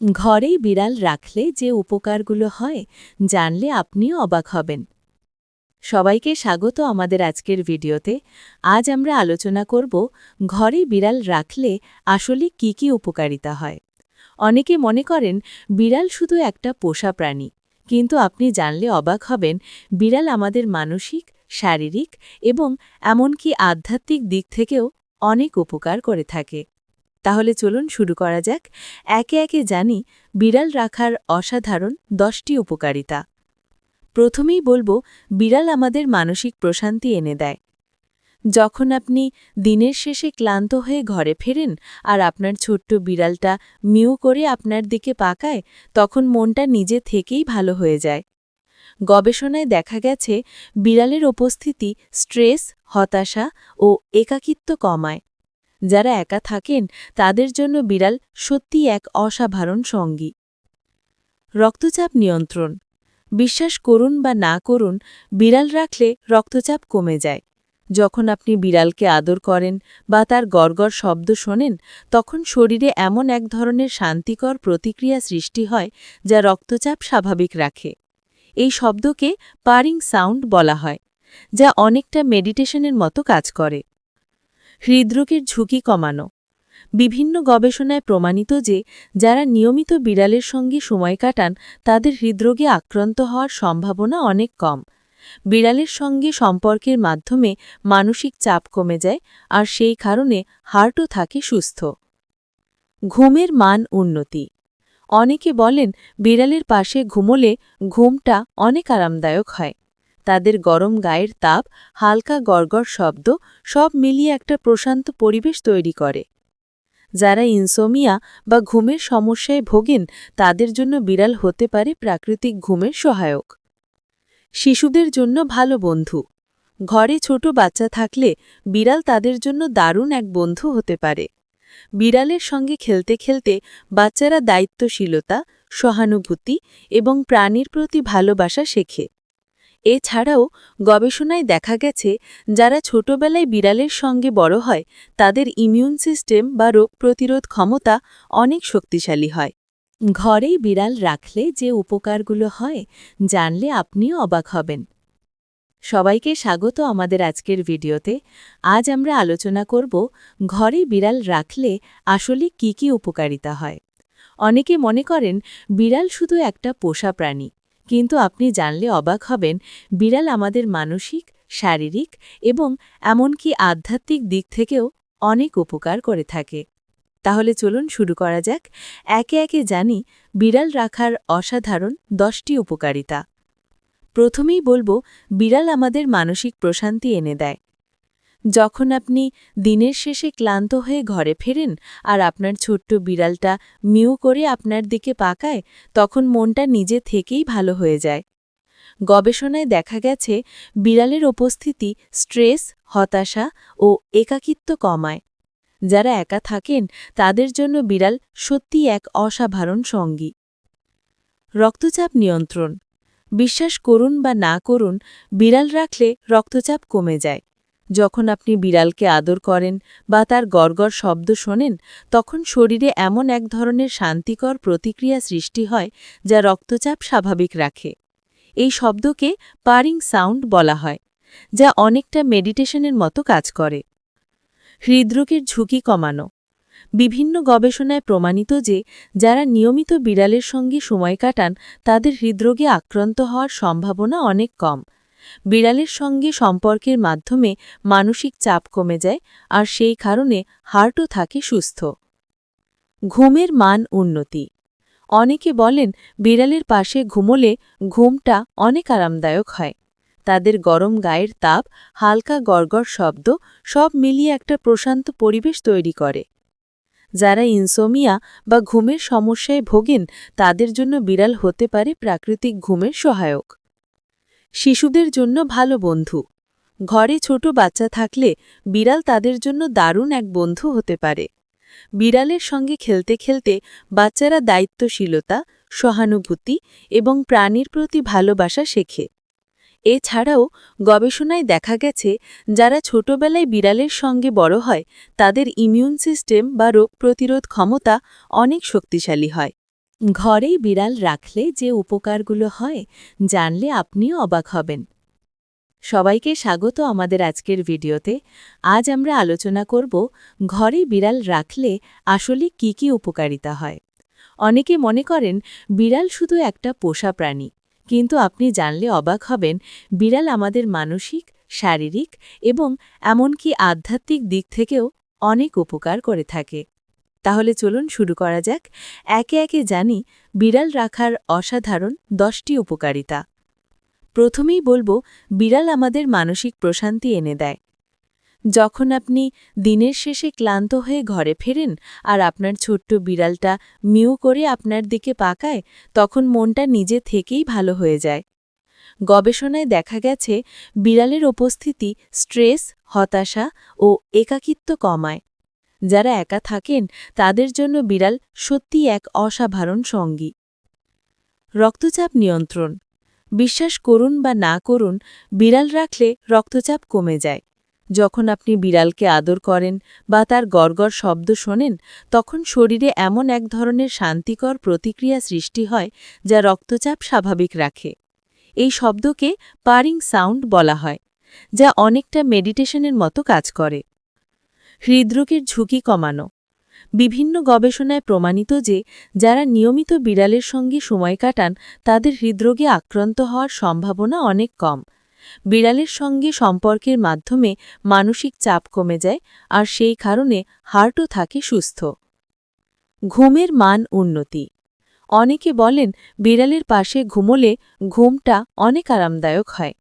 ঘরেই বিড়াল রাখলে যে উপকারগুলো হয়, জানলে আপনিও অবাক হবেন। সবাইকে স্বাগত আমাদের আজকের ভিডিওতে। আজ আমরা আলোচনা করব, ঘরে বিড়াল রাখলে আসলে কি কি উপকারিতা হয়? অনেকে মনে করেন, বিড়াল শুধু একটা পোষা প্রাণী। কিন্তু আপনি জানলে অবাক হবেন, বিড়াল আমাদের মানসিক, শারীরিক এবং এমনকি আধ্যাত্মিক দিক থেকেও অনেক উপকার করে থাকে। তাহলে চলুন শুরু করা যাক। একে একে জানি বিড়াল রাখার অসাধারণ দশটি উপকারিতা। প্রথমেই বলব, বিড়াল আমাদের মানসিক প্রশান্তি এনে দেয়। যখন আপনি দিনের শেষে ক্লান্ত হয়ে ঘরে ফেরেন আর আপনার ছোট্ট বিড়ালটা মিউ করে আপনার দিকে পাকায় তখন মনটা নিজে থেকেই ভালো হয়ে যায়। গবেষণায় দেখা গেছে, বিড়ালের উপস্থিতি স্ট্রেস, হতাশা ও একাকিত্ব কমায়। যারা একা থাকেন, তাদের জন্য বিড়াল সত্যি এক অসাধারণ সঙ্গী। রক্তচাপ নিয়ন্ত্রণ। বিশ্বাস করুন বা না করুন, বিড়াল রাখলে রক্তচাপ কমে যায়। যখন আপনি বিড়ালকে আদর করেন বা তার গড়গড় শব্দ শোনেন, তখন শরীরে এমন এক ধরনের শান্তিকর প্রতিক্রিয়া সৃষ্টি হয় যা রক্তচাপ স্বাভাবিক রাখে। এই শব্দকে পারিং সাউন্ড বলা হয়, যা অনেকটা মেডিটেশনের মতো কাজ করে। হৃদরোগের ঝুঁকি কমানো। বিভিন্ন গবেষণায় প্রমাণিত যে, যারা নিয়মিত বিড়ালের সঙ্গে সময় কাটান, তাদের হৃদরোগে আক্রান্ত হওয়ার সম্ভাবনা অনেক কম। বিড়ালের সঙ্গে সম্পর্কের মাধ্যমে মানসিক চাপ কমে যায়, আর সেই কারণে হার্টও থাকে সুস্থ। ঘুমের মান উন্নতি। অনেকে বলেন, বিড়ালের পাশে ঘুমোলে ঘুমটা অনেক আরামদায়ক হয়। তাদের গরম গায়ের তাপ, হালকা গড়গড় শব্দ, সব মিলিয়ে একটা প্রশান্ত পরিবেশ তৈরি করে। যারা ইনসোমিয়া বা ঘুমের সমস্যায় ভোগেন, তাদের জন্য বিড়াল হতে পারে প্রাকৃতিক ঘুমের সহায়ক। শিশুদের জন্য ভালো বন্ধু। ঘরে ছোট বাচ্চা থাকলে বিড়াল তাদের জন্য দারুণ এক বন্ধু হতে পারে। বিড়ালের সঙ্গে খেলতে খেলতে বাচ্চারা দায়িত্বশীলতা, সহানুভূতি এবং প্রাণীর প্রতি ভালোবাসা শেখে। এছাড়াও গবেষণায় দেখা গেছে, যারা ছোটবেলায় বিড়ালের সঙ্গে বড় হয়, তাদের ইমিউন সিস্টেম বা রোগ প্রতিরোধ ক্ষমতা অনেক শক্তিশালী হয়। ঘরেই বিড়াল রাখলে যে উপকারগুলো হয়, জানলে আপনিও অবাক হবেন। সবাইকে স্বাগত আমাদের আজকের ভিডিওতে। আজ আমরা আলোচনা করব, ঘরে বিড়াল রাখলে আসলে কি কি উপকারিতা হয়? অনেকে মনে করেন, বিড়াল শুধু একটা পোষা প্রাণী কিন্তু আপনি জানলে অবাক হবেন, বিড়াল আমাদের মানসিক, শারীরিক এবং এমনকি আধ্যাত্মিক দিক থেকেও অনেক উপকার করে থাকে। তাহলে চলুন শুরু করা যাক। একে একে জানি বিড়াল রাখার অসাধারণ দশটি উপকারিতা। প্রথমেই বলব, বিড়াল আমাদের মানসিক প্রশান্তি এনে দেয়। যখন আপনি দিনের শেষে ক্লান্ত হয়ে ঘরে ফেরেন আর আপনার ছোট্ট বিড়ালটা মিউ করে আপনার দিকে পাকায় তখন মনটা নিজে থেকেই ভালো হয়ে যায়। গবেষণায় দেখা গেছে, বিড়ালের উপস্থিতি স্ট্রেস, হতাশা ও একাকিত্ব কমায়। যারা একা থাকেন, তাদের জন্য বিড়াল সত্যি এক অসাধারণ সঙ্গী। রক্তচাপ নিয়ন্ত্রণ। বিশ্বাস করুন বা না করুন, বিড়াল রাখলে রক্তচাপ কমে যায়। যখন আপনি বিড়ালকে আদর করেন বা তার গড়গড় শব্দ শোনেন, তখন শরীরে এমন এক ধরনের শান্তিকর প্রতিক্রিয়া সৃষ্টি হয় যা রক্তচাপ স্বাভাবিক রাখে। এই শব্দকে পারিং সাউন্ড বলা হয়, যা অনেকটা মেডিটেশনের মতো কাজ করে। হৃদরোগের ঝুঁকি কমানো। বিভিন্ন গবেষণায় প্রমাণিত যে, যারা নিয়মিত বিড়ালের সঙ্গে সময় কাটান, তাদের হৃদরোগে আক্রান্ত হওয়ার সম্ভাবনা অনেক কম। বিড়ালের সঙ্গে সম্পর্কের মাধ্যমে মানসিক চাপ কমে যায় আর সেই কারণে হার্টও থাকে সুস্থ। ঘুমের মান উন্নতি। অনেকে বলেন বিড়ালের পাশে ঘুমোলে ঘুমটা অনেক আরামদায়ক হয়। তাদের গরম গায়ের তাপ, হালকা গড়গড় শব্দ সব মিলিয়ে একটা প্রশান্ত পরিবেশ তৈরি করে। যারা ইনসোমিয়া বা ঘুমের সমস্যায় ভোগেন তাদের জন্য বিড়াল হতে পারে প্রাকৃতিক ঘুমের সহায়ক। শিশুদের জন্য ভালো বন্ধু। ঘরে ছোট বাচ্চা থাকলে বিড়াল তাদের জন্য দারুণ এক বন্ধু হতে পারে। বিড়ালের সঙ্গে খেলতে খেলতে বাচ্চারা দায়িত্বশীলতা, সহানুভূতি এবং প্রাণীর প্রতি ভালোবাসা শেখে। এছাড়াও গবেষণায় দেখা গেছে, যারা ছোটবেলায় বিড়ালের সঙ্গে বড় হয়, তাদের ইমিউন সিস্টেম বা রোগ প্রতিরোধ ক্ষমতা অনেক শক্তিশালী হয়। ঘরেই বিড়াল রাখলে যে উপকারগুলো হয়, জানলে আপনিও অবাক হবেন। সবাইকে স্বাগত আমাদের আজকের ভিডিওতে। আজ আমরা আলোচনা করব, ঘরে বিড়াল রাখলে আসলে কি কি উপকারিতা হয়? অনেকে মনে করেন, বিড়াল শুধু একটা পোষা প্রাণী। কিন্তু আপনি জানলে অবাক হবেন, বিড়াল আমাদের মানসিক, শারীরিক এবং এমনকি আধ্যাত্মিক দিক থেকেও অনেক উপকার করে থাকে। তাহলে চলুন শুরু করা যাক। একে একে জানি বিড়াল রাখার অসাধারণ দশটি উপকারিতা। প্রথমেই বলব, বিড়াল আমাদের মানসিক প্রশান্তি এনে দেয়। যখন আপনি দিনের শেষে ক্লান্ত হয়ে ঘরে ফেরেন আর আপনার ছোট্ট বিড়ালটা মিউ করে আপনার দিকে পাকায় তখন মনটা নিজে থেকেই ভালো হয়ে যায়। গবেষণায় দেখা গেছে, বিড়ালের উপস্থিতি স্ট্রেস, হতাশা ও একাকিত্ব কমায়। যারা একা থাকেন, তাদের জন্য বিড়াল সত্যি এক অসাধারণ সঙ্গী। রক্তচাপ নিয়ন্ত্রণ। বিশ্বাস করুন বা না করুন, বিড়াল রাখলে রক্তচাপ কমে যায়। যখন আপনি বিড়ালকে আদর করেন বা তার গড়গড় শব্দ শোনেন, তখন শরীরে এমন এক ধরনের শান্তিকর প্রতিক্রিয়া সৃষ্টি হয় যা রক্তচাপ স্বাভাবিক রাখে। এই শব্দকে পারিং সাউন্ড বলা হয়, যা অনেকটা মেডিটেশনের মতো কাজ করে। হৃদরোগের ঝুঁকি কমানো। বিভিন্ন গবেষণায় প্রমাণিত যে, যারা নিয়মিত বিড়ালের সঙ্গে সময় কাটান, তাদের হৃদরোগে আক্রান্ত হওয়ার সম্ভাবনা অনেক কম। বিড়ালের সঙ্গে সম্পর্কের মাধ্যমে মানসিক চাপ কমে যায়, আর সেই কারণে হার্টও থাকে সুস্থ। ঘুমের মান উন্নতি। অনেকে বলেন, বিড়ালের পাশে ঘুমোলে ঘুমটা অনেক আরামদায়ক হয়।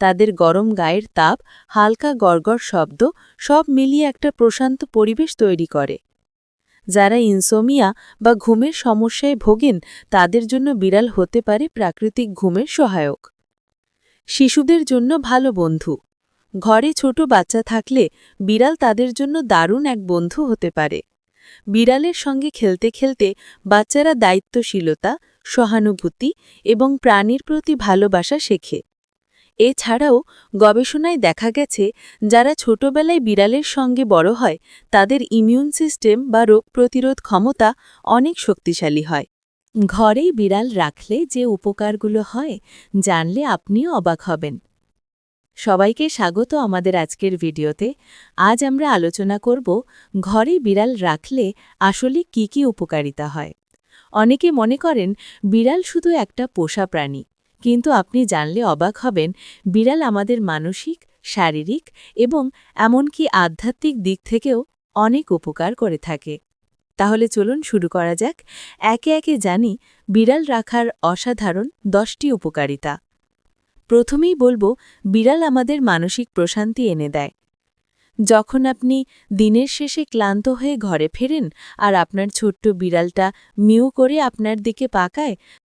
তাদের গরম গায়ের তাপ, হালকা গড়গড় শব্দ, সব মিলিয়ে একটা প্রশান্ত পরিবেশ তৈরি করে। যারা ইনসোমিয়া বা ঘুমের সমস্যায় ভোগেন, তাদের জন্য বিড়াল হতে পারে প্রাকৃতিক ঘুমের সহায়ক। শিশুদের জন্য ভালো বন্ধু। ঘরে ছোট বাচ্চা থাকলে বিড়াল তাদের জন্য দারুণ এক বন্ধু হতে পারে। বিড়ালের সঙ্গে খেলতে খেলতে বাচ্চারা দায়িত্বশীলতা, সহানুভূতি এবং প্রাণীর প্রতি ভালোবাসা শেখে। এছাড়াও গবেষণায় দেখা গেছে, যারা ছোটবেলায় বিড়ালের সঙ্গে বড় হয়, তাদের ইমিউন সিস্টেম বা রোগ প্রতিরোধ ক্ষমতা অনেক শক্তিশালী হয়। ঘরেই বিড়াল রাখলে যে উপকারগুলো হয়, জানলে আপনিও অবাক হবেন। সবাইকে স্বাগত আমাদের আজকের ভিডিওতে। আজ আমরা আলোচনা করব, ঘরে বিড়াল রাখলে আসলে কি কি উপকারিতা হয়? অনেকে মনে করেন, বিড়াল শুধু একটা পোষা প্রাণী কিন্তু আপনি জানলে অবাক হবেন, বিড়াল আমাদের মানসিক, শারীরিক এবং এমনকি আধ্যাত্মিক দিক থেকেও অনেক উপকার করে থাকে। তাহলে চলুন শুরু করা যাক। একে একে জানি বিড়াল রাখার অসাধারণ দশটি উপকারিতা। প্রথমেই বলব, বিড়াল আমাদের মানসিক প্রশান্তি এনে দেয়। যখন আপনি দিনের শেষে ক্লান্ত হয়ে ঘরে ফেরেন আর আপনার ছোট্ট বিড়ালটা মিউ করে আপনার দিকে পাকায়